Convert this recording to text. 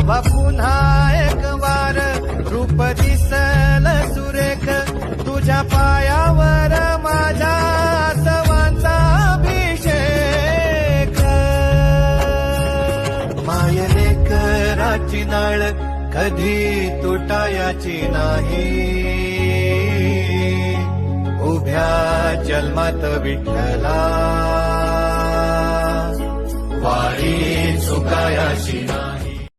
नाही पुन्हा एक वार रूप दिसल सुरेख. तुझ्या पायावर माझ्या सवांचा अभिषेक. मायने कराची नाळ कधी तुटायाची नाही. उभ्या जन्मात विठ्ठला. वारी चुकायाची नाही.